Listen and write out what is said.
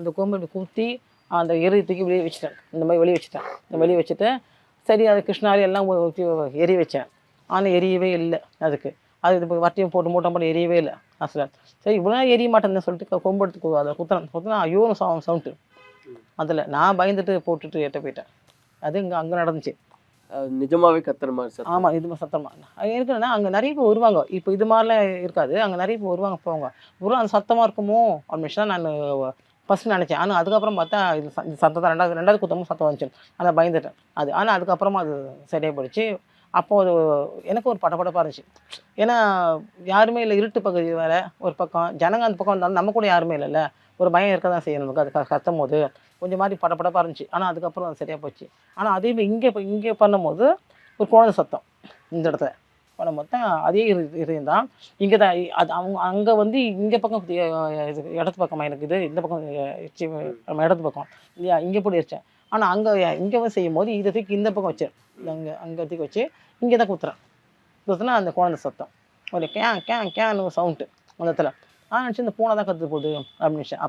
அந்த கொம்பு குத்தி அந்த எரி தூக்கி வெளியே வச்சுட்டேன். இந்த மாதிரி வெளியே வச்சுட்டேன். இந்த வெளியே வச்சுட்டு சரி அது கிருஷ்ணாரி எல்லாம் எரிய வச்சேன். ஆனால் எரியவே இல்லை அதுக்கு. அது இப்போ வட்டியும் போட்டு மூட்டை போட்டு எரியவே இல்லை. அசல். சரி இவ்வளோ எரிய மாட்டேன்னு சொல்லிட்டு கொம்பு எடுத்து அதை குத்தினேன். குத்தினா ஐயோ சவுண்ட் சவுண்டு. அதில் நான் பயந்துட்டு போட்டுட்டு எட்ட போயிட்டேன். அது இங்கே அங்கே நடந்துச்சு. நிஜமாவே கத்துற மாதிரி சார் ஆமாம் இது சத்தமாக அது இருக்குன்னா அங்கே நிறைய பேர் வருவாங்க. இப்போ இது மாதிரிலாம் இருக்காது. அங்கே நிறைய பேர் வருவாங்க போவாங்க. ஒரு அந்த சத்தமாக இருக்குமோ? அப்படின்னு நான் ஃபஸ்ட்டு நினச்சேன். ஆனால் அதுக்கப்புறம் பார்த்தா இது ச- சத்தம் ரெண்டாவது ரெண்டாவது குத்தமும் சத்தம் வந்துச்சு அதை பயந்துட்டேன். அது ஆனால் அதுக்கப்புறமா அது சரியாக போயிடுச்சு. அப்போ அது எனக்கு ஒரு படப்படப்பாக இருந்துச்சு. ஏன்னா யாருமே இல்லை. இருட்டு பகுதி வேறு ஒரு பக்கம். ஜனங்க அந்த பக்கம் வந்தாலும் நம்ம கூட யாருமே இல்லைல்ல. ஒரு பயம் இருக்க தான் செய்யும் நமக்கு. அது க- போது கொஞ்சம் மாதிரி படப்படப்பாக இருந்துச்சு. ஆனால் அதுக்கப்புறம் அது சரியாக போச்சு. ஆனால் அதே இங்கே இங்கே பண்ணும்போது ஒரு குழந்தை சத்தம் இந்த இடத்துல. பண்ண மொத்தம் அதே இதயம் தான் இங்கே தான் அது அவங்க அங்கே வந்து இங்கே பக்கம் இது, இடத்து பக்கமாக எனக்கு இது இந்த பக்கம் எரிச்சி நம்ம இடத்து பக்கம் இல்லையா? இங்கே போட்டு ஆனால் அங்கே இங்கே வந்து செய்யும் போது இதை தூக்கி இந்த பக்கம் வச்சேன் அங்கே அங்கே தூக்கி வச்சு இங்கே தான் குத்துறேன். குத்துனா அந்த குழந்தை சத்தம். ஒரு கே கே கேன்னு சவுண்டு அந்த இடத்துல. நான் நினச்சி இந்த பூனை தான் கற்று போகுது அப்படின்னு நினச்சேன்.